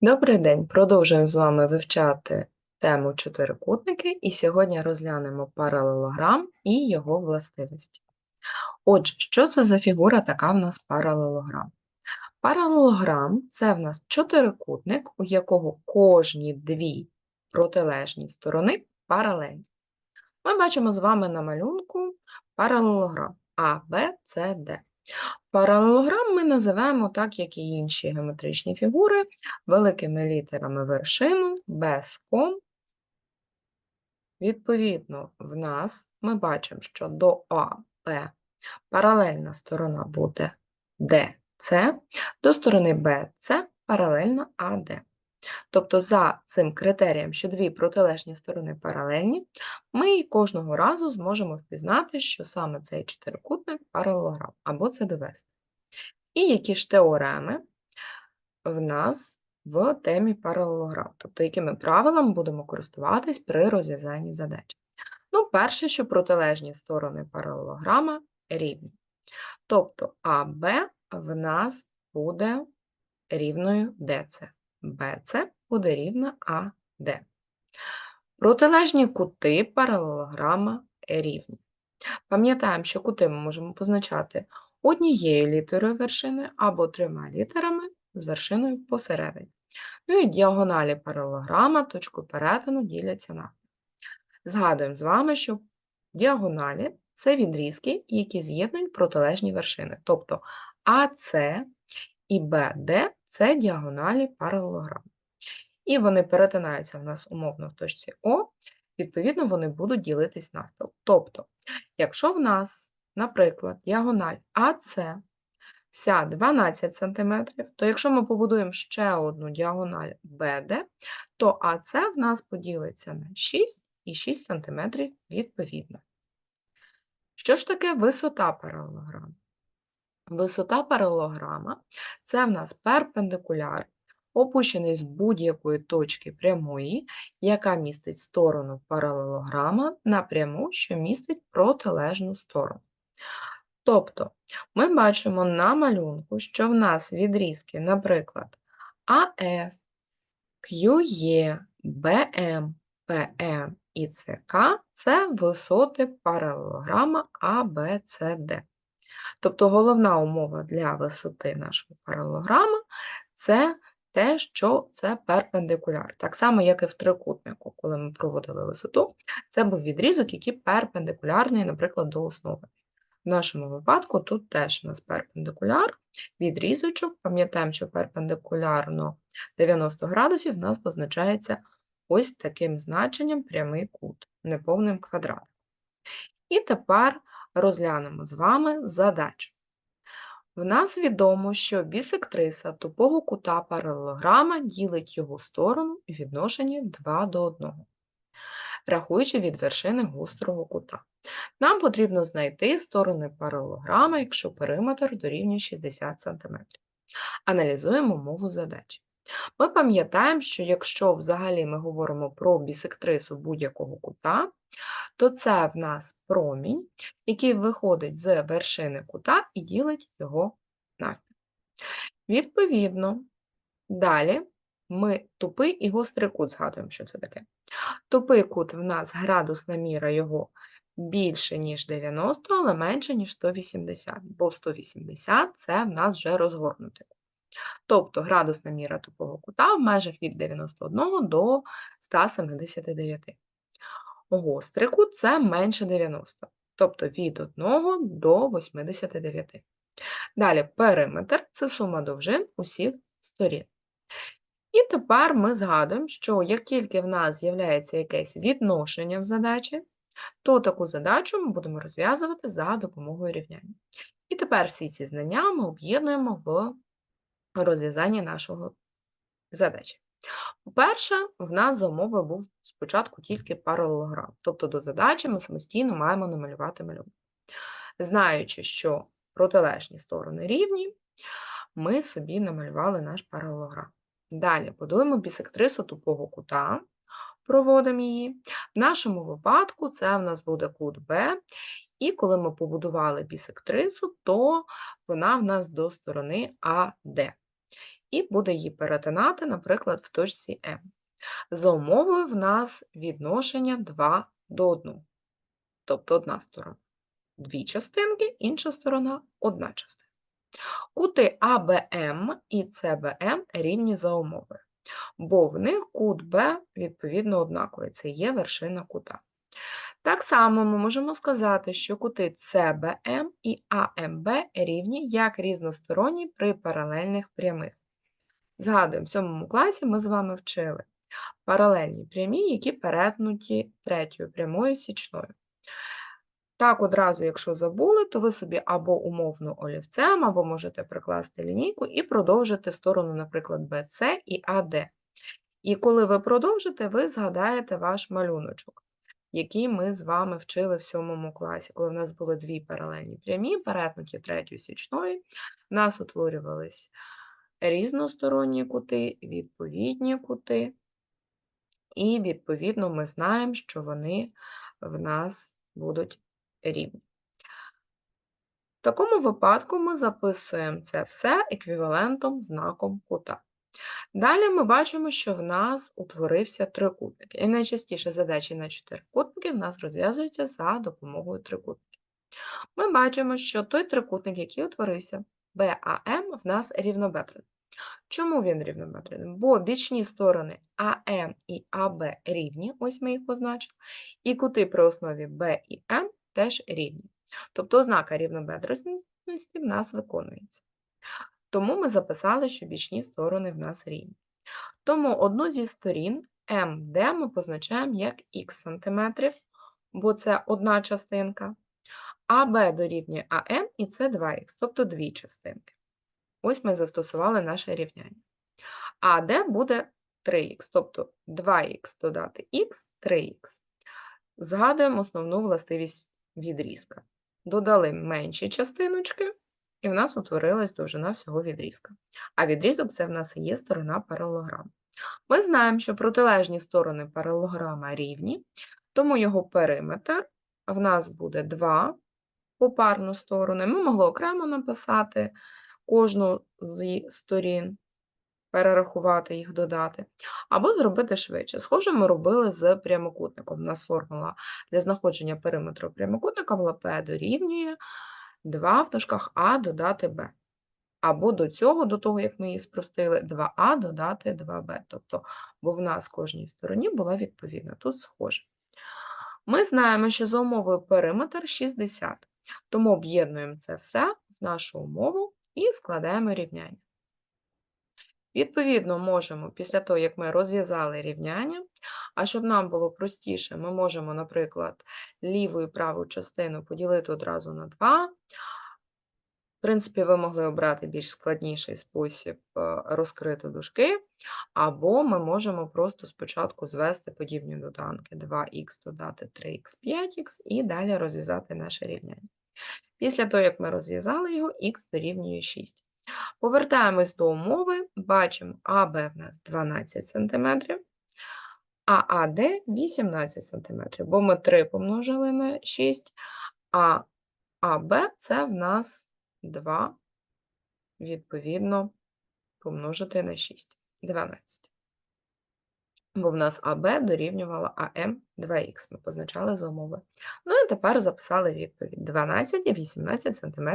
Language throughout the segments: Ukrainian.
Добрий день! Продовжуємо з вами вивчати тему чотирикутники, і сьогодні розглянемо паралелограм і його властивості. Отже, що це за фігура така в нас паралелограм? Паралелограм це в нас чотирикутник, у якого кожні дві протилежні сторони паралельні. Ми бачимо з вами на малюнку паралелограм А, Б, С, Д. Паралелограм ми називаємо так, як і інші геометричні фігури, великими літерами вершину, без ком. Відповідно, в нас ми бачимо, що до АБ паралельна сторона буде DC, до сторони BC паралельна AD. Тобто, за цим критерієм, що дві протилежні сторони паралельні, ми кожного разу зможемо впізнати, що саме цей чотирикутник паралелограм, або це довести. І які ж теореми в нас в темі паралелограм, тобто якими правилами будемо користуватись при розв'язанні задач. Ну, перше, що протилежні сторони паралелограма рівні. Тобто АБ в нас буде рівною ДЦ. БЦ буде рівна АД. Протилежні кути паралелограма рівні. Пам'ятаємо, що кути ми можемо позначати однією літерою вершини або трьома літерами з вершиною посередині. Ну і діагоналі паралелограма точкою перетину діляться на. Згадуємо з вами, що діагоналі це відрізки, які з'єднують протилежні вершини. Тобто АС і БД це діагоналі паралелограму. І вони перетинаються в нас умовно в точці О, відповідно, вони будуть ділитись навпіл. Тобто, якщо в нас, наприклад, діагональ АС вся 12 см, то якщо ми побудуємо ще одну діагональ БД, то АС в нас поділиться на 6 і 6 см відповідно. Що ж таке висота паралелограму? Висота паралелограма – це в нас перпендикуляр, опущений з будь-якої точки прямої, яка містить сторону паралелограма напряму, що містить протилежну сторону. Тобто, ми бачимо на малюнку, що в нас відрізки, наприклад, АФ, QE, БМ, ПМ і ЦК це висоти паралелограма ABCD. Тобто головна умова для висоти нашого паралелограма це те, що це перпендикуляр. Так само, як і в трикутнику, коли ми проводили висоту, це був відрізок, який перпендикулярний, наприклад, до основи. В нашому випадку тут теж у нас перпендикуляр, відрізочок, пам'ятаємо, що перпендикулярно 90 градусів в нас позначається ось таким значенням прямий кут, неповним квадратом. І тепер розглянемо з вами задачу. В нас відомо, що бісектриса тупого кута паралелограма ділить його сторону у відношенні 2 до 1, рахуючи від вершини гострого кута. Нам потрібно знайти сторони паралелограма, якщо периметр дорівнює 60 см. Аналізуємо мову задачі. Ми пам'ятаємо, що якщо взагалі ми говоримо про бісектрису будь-якого кута, то це в нас промінь, який виходить з вершини кута і ділить його навпіл. Відповідно, далі ми тупий і гострий кут згадуємо, що це таке. Тупий кут в нас градусна міра його більше, ніж 90, але менше, ніж 180, бо 180 це в нас вже розгорнутий кут. Тобто градусна міра тупого кута в межах від 91 до 179. Гострий кут це менше 90, тобто від 1 до 89. Далі периметр це сума довжин усіх сторін. І тепер ми згадуємо, що як тільки в нас з'являється якесь відношення в задачі, то таку задачу ми будемо розв'язувати за допомогою рівняння. І тепер всі ці знання ми об'єднуємо в розв'язанні нашого задачі. По-перше, в нас за умови був спочатку тільки паралелограм, тобто до задачі ми самостійно маємо намалювати малюнок. Знаючи, що протилежні сторони рівні, ми собі намалювали наш паралелограм. Далі будуємо бісектрису тупого кута, проводимо її. В нашому випадку це в нас буде кут Б, і коли ми побудували бісектрису, то вона в нас до сторони АД. і буде її перетинати, наприклад, в точці М. За умовою в нас відношення 2 до 1. Тобто одна сторона дві частинки, інша сторона одна частина. Кути АБМ і СБМ рівні за умовою, бо в них кут Б відповідно однаковий, це є вершина кута. Так само ми можемо сказати, що кути CBM і АМБ рівні як різносторонні при паралельних прямих. Згадуємо, в 7 класі ми з вами вчили паралельні прямі, які перетнуті третьою прямою січною. Так, одразу, якщо забули, то ви собі або умовно олівцем, або можете прикласти лінійку і продовжити сторону, наприклад, BC і AD. І коли ви продовжите, ви згадаєте ваш малюночок, який ми з вами вчили в 7 класі, коли в нас були дві паралельні прямі, перетнуті третьою січною, в нас утворювались різносторонні кути, відповідні кути, і, відповідно, ми знаємо, що вони в нас будуть рівні. В такому випадку ми записуємо це все еквівалентом знаком кута. Далі ми бачимо, що в нас утворився трикутник. І найчастіше задачі на чотирикутники в нас розв'язуються за допомогою трикутників. Ми бачимо, що той трикутник, який утворився, BAM, в нас рівнобедрений. Чому він рівнобедрений? Бо бічні сторони АМ і АБ рівні, ось ми їх позначили, і кути при основі Б і М теж рівні. Тобто ознака рівнобедрості в нас виконується. Тому ми записали, що бічні сторони в нас рівні. Тому одну зі сторін МД ми позначаємо як х сантиметрів, бо це одна частинка, АБ дорівнює АМ і це 2х, тобто дві частинки. Ось ми застосували наше рівняння. А де буде 3х, тобто 2х додати х 3х. Згадуємо основну властивість відрізка. Додали менші частиночки, і в нас утворилась довжина всього відрізка. А відрізок це в нас і є сторона паралограми. Ми знаємо, що протилежні сторони паралограма рівні, тому його периметр в нас буде 2 попарну сторону. Ми могли окремо написати кожну з сторін, перерахувати їх, додати, або зробити швидше. Схоже, ми робили з прямокутником. У нас формула для знаходження периметру прямокутника була P дорівнює 2 в дужках А додати Б. Або до цього, до того, як ми її спростили, 2А додати 2Б. Тобто, бо в нас кожній стороні була відповідна, тут схоже. Ми знаємо, що за умовою периметр 60, тому об'єднуємо це все в нашу умову і складаємо рівняння. Відповідно, можемо, після того, як ми розв'язали рівняння, а щоб нам було простіше, ми можемо, наприклад, ліву і праву частину поділити одразу на 2. В принципі, ви могли обрати більш складніший спосіб е, розкрити дужки, або ми можемо просто спочатку звести подібні доданки 2х додати 3х, 5х і далі розв'язати наше рівняння. Після того, як ми розв'язали його, х дорівнює 6. Повертаємось до умови, бачимо, АБ в нас 12 см, а АД 18 см, бо ми 3 помножили на 6, а АБ це в нас 2, відповідно, помножити на 6, 12. Бо в нас АБ дорівнювала АМ 2х, ми позначали за умови. Ну і тепер записали відповідь 12 і 18 см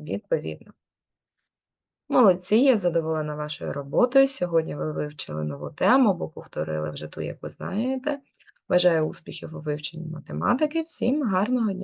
відповідно. Молодці, я задоволена вашою роботою. Сьогодні ви вивчили нову тему або повторили вже ту, як ви знаєте. Бажаю успіхів у вивченні математики. Всім гарного дня!